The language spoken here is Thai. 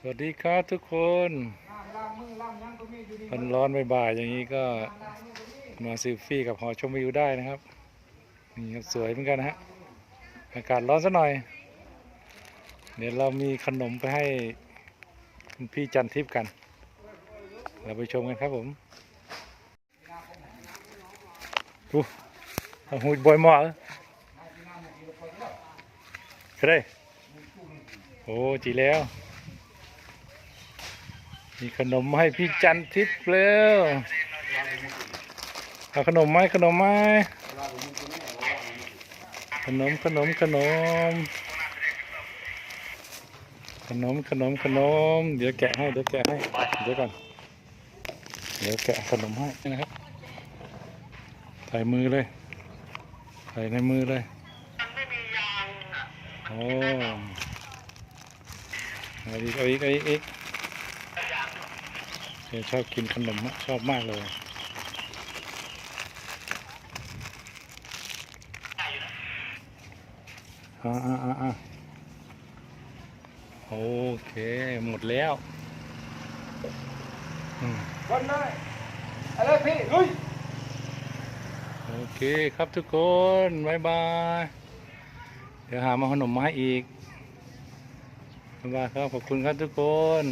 สวัสดีครับทุกคนมันร้อนบ่ายๆอย่างนี้ก็มาซิลฟี่กับหอชมวิวได้นะครับนี่ครับสวยเหมือนกันนะฮะอากาศร้อนซะหน่อย เดี๋ยวเรามีขนมไปให้คุณพี่จันทิพย์กัน เราไปชมกันครับผมอู้เอาหูบอยหมอเหรอใครโอ้จีแล้ว มีขนมให้พี่จันทิพย์แล้วเอาขนมไหมขนมไหมขนมขนมขนม ขนมขนมขนม เดี๋ยวแกะให้เดี๋ยวแกะให้เดี๋ยวก่อนเดี๋ยวแกะขนมให้นะครับใส่มือเลยใส่ในมือเลยโอ้เอาอีกเอาอีกเอาอีกเอาอีก แกชอบกินขนมมากชอบมากเลยอ่าอ่าอ่าอ่าโอเค หมดแล้วอืมคนเลยอะไรพี่ลุยโอเคครับทุกคนบายบาย เดี๋ยวหามาขนมมาให้อีกบายบายครับ ขอบคุณครับทุกคน